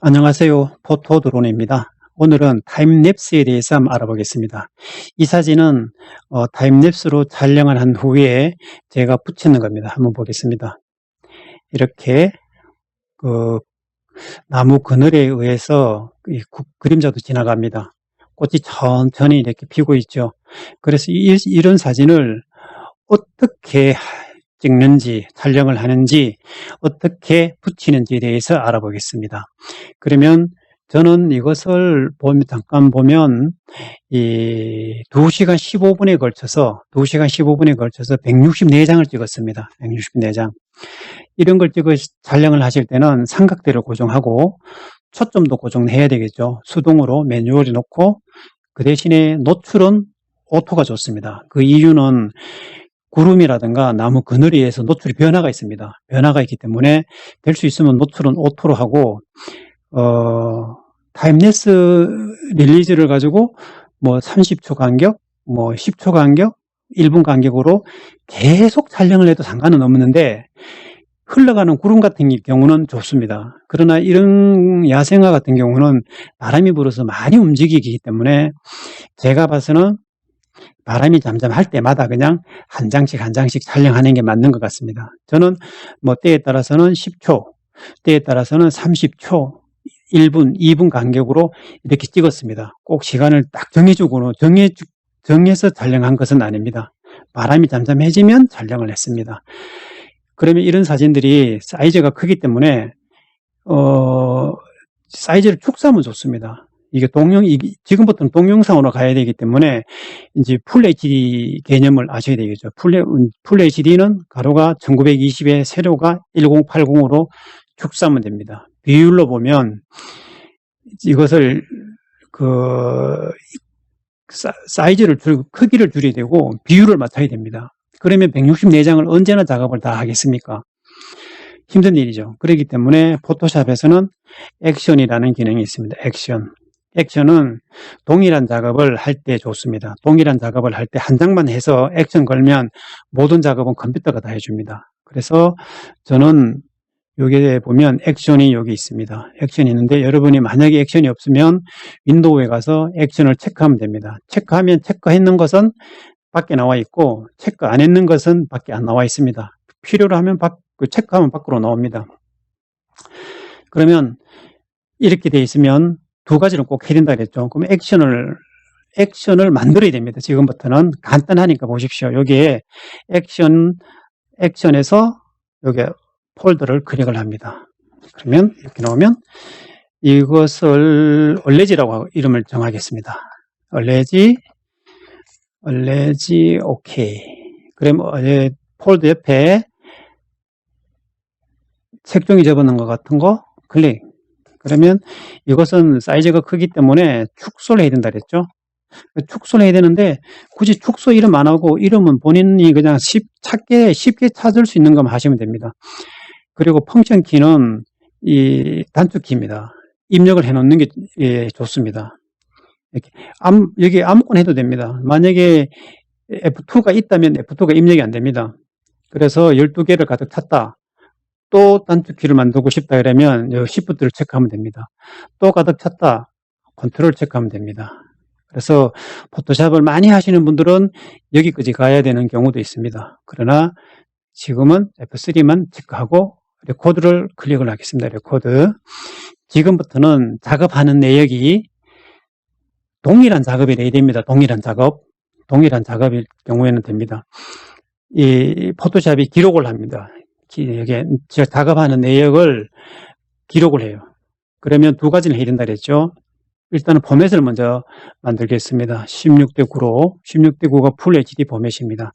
안녕하세요. 포토 드론입니다. 오늘은 타임랩스에 대해서 한번 알아보겠습니다. 이 사진은 어, 타임랩스로 촬영을 한 후에 제가 붙이는 겁니다. 한번 보겠습니다. 이렇게 그 나무 그늘에 의해서 그림자도 지나갑니다. 꽃이 천천히 이렇게 피고 있죠. 그래서 이, 이런 사진을 어떻게 찍는지, 촬영을 하는지, 어떻게 붙이는지에 대해서 알아보겠습니다. 그러면 저는 이것을 보면, 잠깐 보면, 이 2시간 15분에 걸쳐서, 2시간 15분에 걸쳐서 164장을 찍었습니다. 164장. 이런 걸 찍어 촬영을 하실 때는 삼각대를 고정하고, 초점도 고정해야 되겠죠. 수동으로 매뉴얼에 놓고, 그 대신에 노출은 오토가 좋습니다. 그 이유는 구름이라든가 나무 그늘에 의해서 노출이 변화가 있습니다. 변화가 있기 때문에 될 수 있으면 노출은 오토로 하고, 어, 타임레스 릴리즈를 가지고 뭐 30초 간격, 뭐 10초 간격, 1분 간격으로 계속 촬영을 해도 상관은 없는데, 흘러가는 구름 같은 경우는 좋습니다. 그러나 이런 야생화 같은 경우는 바람이 불어서 많이 움직이기 때문에 제가 봐서는 바람이 잠잠할 때마다 그냥 한 장씩 한 장씩 촬영하는 게 맞는 것 같습니다. 저는 뭐 때에 따라서는 10초, 때에 따라서는 30초, 1분, 2분 간격으로 이렇게 찍었습니다. 꼭 시간을 딱 정해주고 정해 정해서 촬영한 것은 아닙니다. 바람이 잠잠해지면 촬영을 했습니다. 그러면 이런 사진들이 사이즈가 크기 때문에 어 사이즈를 축소하면 좋습니다. 이게 동영 이 지금부터는 동영상으로 가야 되기 때문에 이제 풀 HD 개념을 아셔야 되겠죠. 풀, 풀 HD는 가로가 1920에 세로가 1080으로 축소하면 됩니다. 비율로 보면 이것을 그 사- 사이즈를 줄, 크기를 줄여야 되고 비율을 맞춰야 됩니다. 그러면 164장을 언제나 작업을 다 하겠습니까? 힘든 일이죠. 그렇기 때문에 포토샵에서는 액션이라는 기능이 있습니다. 액션. 액션은 동일한 작업을 할 때 좋습니다. 동일한 작업을 할 때 한 장만 해서 액션 걸면 모든 작업은 컴퓨터가 다 해줍니다. 그래서 저는 여기에 보면 액션이 여기 있습니다. 액션이 있는데 여러분이 만약에 액션이 없으면 윈도우에 가서 액션을 체크하면 됩니다. 체크하면 체크했는 것은 밖에 나와 있고 체크 안 했는 것은 밖에 안 나와 있습니다. 필요로 하면 밖, 그 체크하면 밖으로 나옵니다. 그러면 이렇게 돼 있으면 두 가지를 꼭 해야 된다 그랬죠. 그럼 액션을 액션을 만들어야 됩니다. 지금부터는 간단하니까 보십시오. 여기에 액션 액션에서 여기 폴더를 클릭을 합니다. 그러면 이렇게 나오면 이것을 얼레지라고 이름을 정하겠습니다. 얼레지 얼레지 오케이. 그럼 어, 폴더 옆에 색종이 접어놓은 것 같은 거 클릭. 그러면 이것은 사이즈가 크기 때문에 축소를 해야 된다 그랬죠. 축소를 해야 되는데 굳이 축소 이름 안 하고 이름은 본인이 그냥 쉽, 찾게 쉽게 찾을 수 있는 것만 하시면 됩니다. 그리고 펑션 키는 이 단축 키입니다. 입력을 해 놓는 게 예, 좋습니다. 이렇게 아무, 여기 아무거나 해도 됩니다. 만약에 F2가 있다면 F2가 입력이 안 됩니다. 그래서 12개를 가득 찼다. 또 단축키를 만들고 싶다 그러면 요 Shift를 체크하면 됩니다. 또 가득 찼다. 컨트롤 체크하면 됩니다. 그래서 포토샵을 많이 하시는 분들은 여기까지 가야 되는 경우도 있습니다. 그러나 지금은 F3만 체크하고 레코드를 클릭을 하겠습니다. 레코드. 지금부터는 작업하는 내역이 동일한 작업이 돼야 됩니다. 동일한 작업. 동일한 작업일 경우에는 됩니다. 이 포토샵이 기록을 합니다. 여기 제가 작업하는 내역을 기록을 해요. 그러면 두 가지는 해야 된다 그랬죠. 일단은 포맷을 먼저 만들겠습니다. 16대 9로 16대 9가 풀 HD 포맷입니다.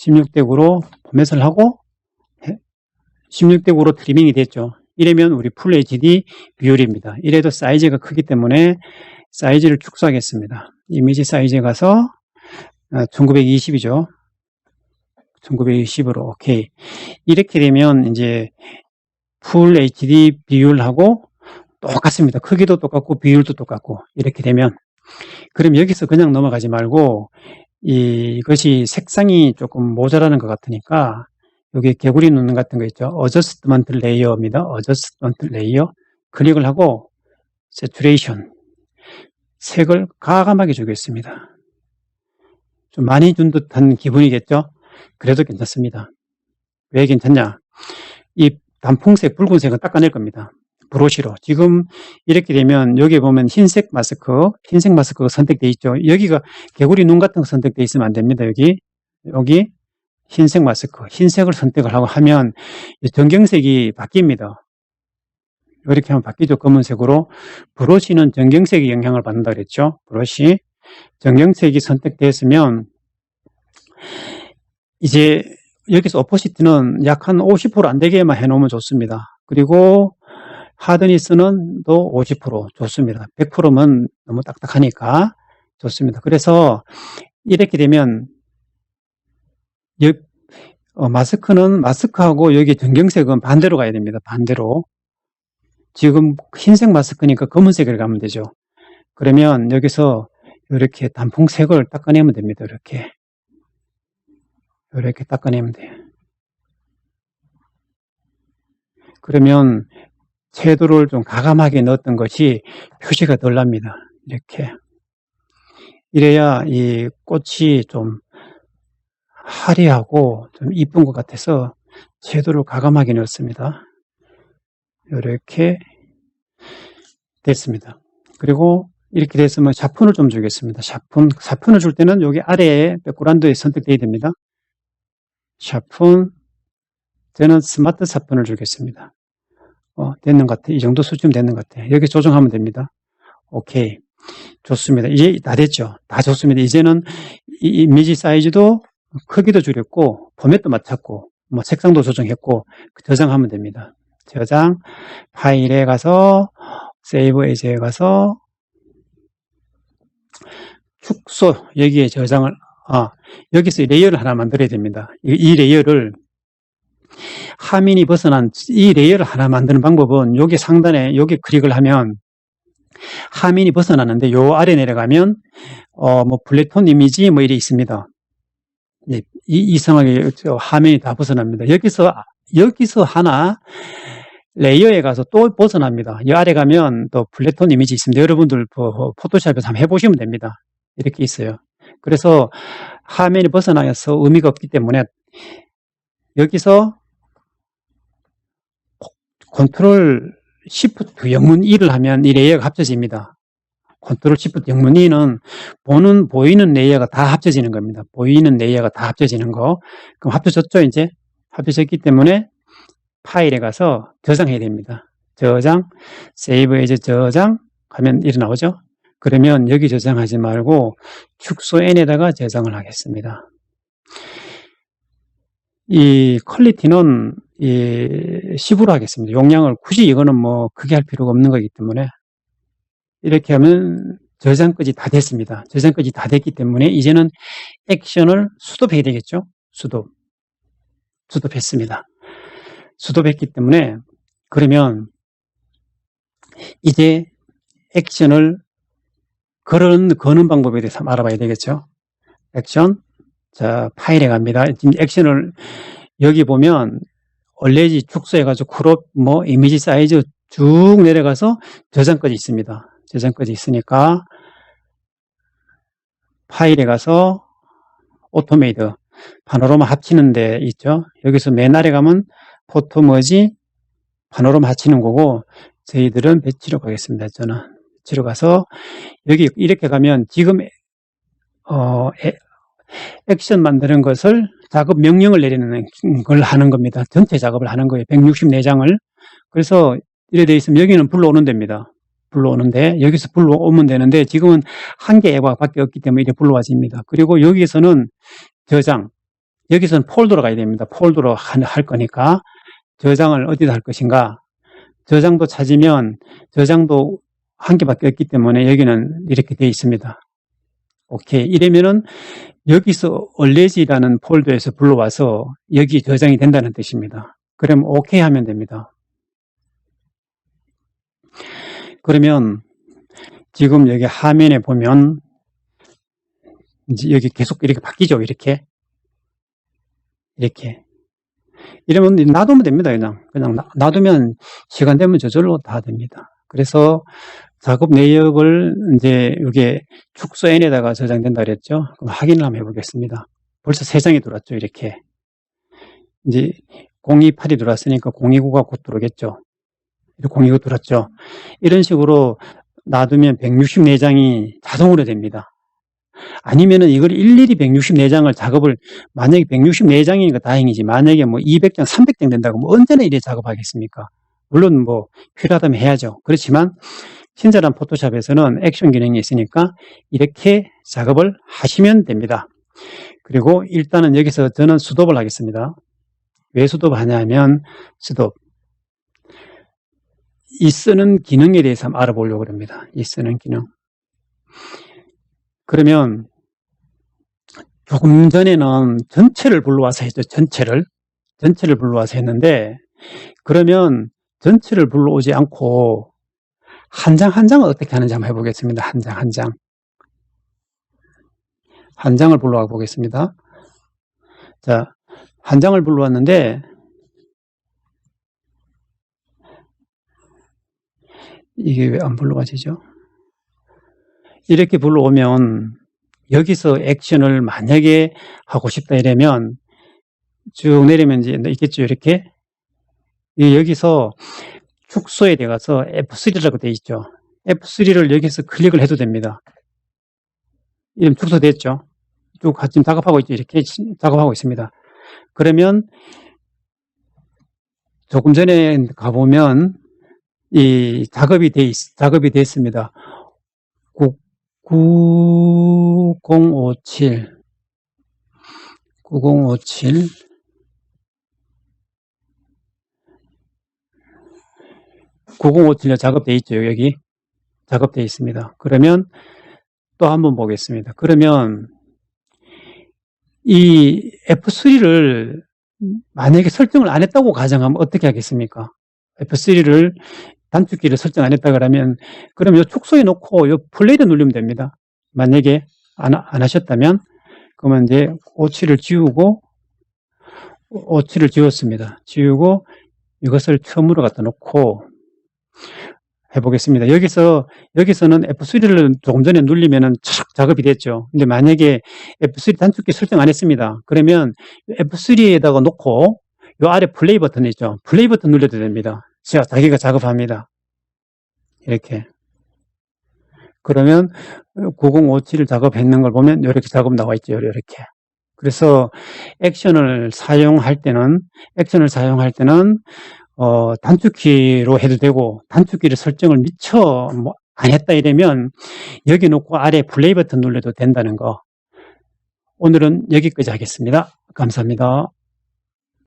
16대 9로 포맷을 하고 16대 9로 트리밍이 됐죠. 이러면 우리 풀 HD 비율입니다. 이래도 사이즈가 크기 때문에 사이즈를 축소하겠습니다. 이미지 사이즈에 가서 1920이죠. 1920으로 오케이. 이렇게 되면 이제 풀 HD 비율하고 똑같습니다. 크기도 똑같고 비율도 똑같고 이렇게 되면 그럼 여기서 그냥 넘어가지 말고 이것이 색상이 조금 모자라는 것 같으니까 여기 개구리 눈 같은 거 있죠. 어저스트먼트 레이어입니다. 어저스트먼트 레이어 클릭을 하고 세츄레이션 색을 가감하게 주겠습니다. 좀 많이 준 듯한 기분이겠죠? 그래도 괜찮습니다. 왜 괜찮냐? 이 단풍색, 붉은색은 닦아낼 겁니다. 브러쉬로. 지금 이렇게 되면 여기 보면 흰색 마스크, 흰색 마스크가 선택되어 있죠. 여기가 개구리 눈 같은 거 선택되어 있으면 안 됩니다. 여기, 여기 흰색 마스크, 흰색을 선택을 하고 하면 이 전경색이 바뀝니다. 이렇게 하면 바뀌죠. 검은색으로. 브러쉬는 전경색이 영향을 받는다 그랬죠. 브러쉬. 전경색이 선택되었으면 이제 여기서 오퍼시티는 약 한 50%안 되게만 해놓으면 좋습니다. 그리고 하드니스는 또 50% 좋습니다. 100%면 너무 딱딱하니까 좋습니다. 그래서 이렇게 되면 여, 어, 마스크는 마스크하고 여기 전경색은 반대로 가야 됩니다. 반대로. 지금 흰색 마스크니까 검은색을 가면 되죠. 그러면 여기서 이렇게 단풍색을 닦아내면 됩니다. 이렇게. 이렇게 닦아내면 돼요. 그러면 채도를 좀 가감하게 넣었던 것이 표시가 덜 납니다. 이렇게. 이래야 이 꽃이 좀 화려하고 좀 이쁜 것 같아서 채도를 가감하게 넣었습니다. 이렇게 됐습니다. 그리고 이렇게 됐으면 샤픈을 좀 주겠습니다. 샤픈, 샤픈을 줄 때는 여기 아래에 백그라운드에 선택되어야 됩니다. 샤픈, 저는 스마트 샤픈을 주겠습니다. 어, 됐는 것 같아요. 이 정도 수준 됐는 것 같아요. 여기 조정하면 됩니다. 오케이. 좋습니다. 이제 다 됐죠. 다 좋습니다. 이제는 이 이미지 사이즈도 크기도 줄였고, 포맷도 맞췄고, 뭐 색상도 조정했고, 저장하면 됩니다. 저장, 파일에 가서, 세이브 에이즈에 가서, 축소, 여기에 저장을, 아, 여기서 레이어를 하나 만들어야 됩니다. 이, 이 레이어를 화면이 벗어난 이 레이어를 하나 만드는 방법은 여기 상단에 여기 클릭을 하면 화면이 벗어나는데 요 아래 내려가면 어 뭐 블랙톤 이미지 뭐 이래 있습니다. 이, 이상하게 화면이 다 벗어납니다. 여기서 여기서 하나 레이어에 가서 또 벗어납니다. 이 아래 가면 또 블랙톤 이미지 있습니다. 여러분들 포토샵에서 한번 해보시면 됩니다. 이렇게 있어요. 그래서 화면이 벗어나서 의미가 없기 때문에 여기서 컨트롤 시프트 영문 2를 하면 이 레이어가 합쳐집니다. 컨트롤 시프트 영문 2는 보는 보이는 레이어가 다 합쳐지는 겁니다. 보이는 레이어가 다 합쳐지는 거. 그럼 합쳐졌죠, 이제? 합쳐졌기 때문에 파일에 가서 저장해야 됩니다. 저장, 세이브 에이즈 저장 하면 이렇게 나오죠? 그러면 여기 저장하지 말고 축소 n에다가 저장을 하겠습니다. 이 퀄리티는 이 10으로 하겠습니다. 용량을 굳이 이거는 뭐 크게 할 필요가 없는 거기 때문에 이렇게 하면 저장까지 다 됐습니다. 저장까지 다 됐기 때문에 이제는 액션을 수도해야 되겠죠? 수도. 수도했습니다. 수도했기 때문에 그러면 이제 액션을 그런 거는 방법에 대해서 알아봐야 되겠죠. 액션. 자, 파일에 갑니다. 지금 액션을 여기 보면 얼레지 축소해가지고 크롭 뭐 이미지 사이즈 쭉 내려가서 저장까지 있습니다. 저장까지 있으니까 파일에 가서 오토메이드 파노라마 합치는 데 있죠. 여기서 맨 아래 가면 포토머지 파노라마 합치는 거고 저희들은 배치로 가겠습니다. 저는 배치로 가서 여기 이렇게 가면 지금 어, 액션 만드는 것을 작업 명령을 내리는 걸 하는 겁니다. 전체 작업을 하는 거예요. 164장을. 그래서 이래 돼 있으면 여기는 불러오는 됩니다. 불러오는데 여기서 불러오면 되는데 지금은 한 개가 밖에 없기 때문에 이렇게 불러와집니다. 그리고 여기서는 저장, 여기서는 폴더로 가야 됩니다. 폴더로 할 거니까 저장을 어디다 할 것인가? 저장도 찾으면 저장도 한 개밖에 없기 때문에 여기는 이렇게 되어 있습니다. 오케이. 이러면은 여기서 얼레지라는 폴더에서 불러와서 여기 저장이 된다는 뜻입니다. 그럼 오케이 하면 됩니다. 그러면 지금 여기 화면에 보면 이제 여기 계속 이렇게 바뀌죠. 이렇게. 이렇게. 이러면 놔두면 됩니다. 그냥. 그냥 놔- 놔두면 시간 되면 저절로 다 됩니다. 그래서 작업 내역을 이제 이게 축소 N에다가 저장된다 그랬죠. 그럼 확인을 한번 해보겠습니다. 벌써 세 장이 들어왔죠. 이렇게. 이제 028이 들어왔으니까 029가 곧 들어오겠죠. 029 들어왔죠. 이런 식으로 놔두면 164장이 자동으로 됩니다. 아니면은 이걸 일일이 164장을 작업을 만약에 164장이니까 다행이지 만약에 뭐 200장, 300장 된다고 뭐 언제나 이래 작업하겠습니까? 물론 뭐 필요하다면 해야죠. 그렇지만 친절한 포토샵에서는 액션 기능이 있으니까 이렇게 작업을 하시면 됩니다. 그리고 일단은 여기서 저는 수톱을 하겠습니다. 왜 수톱 하냐면 수톱 이 쓰는 기능에 대해서 한번 알아보려고 합니다. 이 쓰는 기능. 그러면 조금 전에는 전체를 불러와서 했죠. 전체를. 전체를 불러와서 했는데 그러면 전체를 불러오지 않고 한장한 장을 어떻게 하는지 한번 해보겠습니다. 한 장 한 장. 한 장을 불러와 보겠습니다. 자, 한 장을 불러왔는데 이게 왜 안 불러와지죠? 이렇게 불러오면 여기서 액션을 만약에 하고 싶다 이러면 쭉 내리면 이제 있겠죠 이렇게 이 여기서 축소에 들어가서 F3라고 되어 있죠. F3를 여기서 클릭을 해도 됩니다. 이름 축소됐죠? 쭉 지금 작업하고 있죠? 이렇게 작업하고 있습니다. 그러면 조금 전에 가보면 이 작업이 돼 있, 작업이 됐습니다. 9057 9057 9057에 작업되어 있죠 여기 작업되어 있습니다 그러면 또 한번 보겠습니다 그러면 이 F3를 만약에 설정을 안 했다고 가정하면 어떻게 하겠습니까 F3를 단축키를 설정 안 했다 그러면 그럼 요 축소해 놓고 요 플레이를 누르면 됩니다. 만약에 안, 안 하셨다면 그러면 이제 57을 지우고 57을 지웠습니다. 지우고 이것을 처음으로 갖다 놓고 해보겠습니다. 여기서 여기서는 F3를 조금 전에 누르면은 착 작업이 됐죠. 근데 만약에 F3 단축키 설정 안 했습니다. 그러면 F3에다가 놓고 요 아래 플레이 버튼 있죠. 플레이 버튼 눌러도 됩니다. 자, 자기가 작업합니다. 이렇게. 그러면 9057을 작업했는 걸 보면 이렇게 작업 나와 있죠. 이렇게. 그래서 액션을 사용할 때는 액션을 사용할 때는 어, 단축키로 해도 되고 단축키를 설정을 미처 뭐 안 했다 이러면 여기 놓고 아래 플레이 버튼 눌러도 된다는 거. 오늘은 여기까지 하겠습니다. 감사합니다.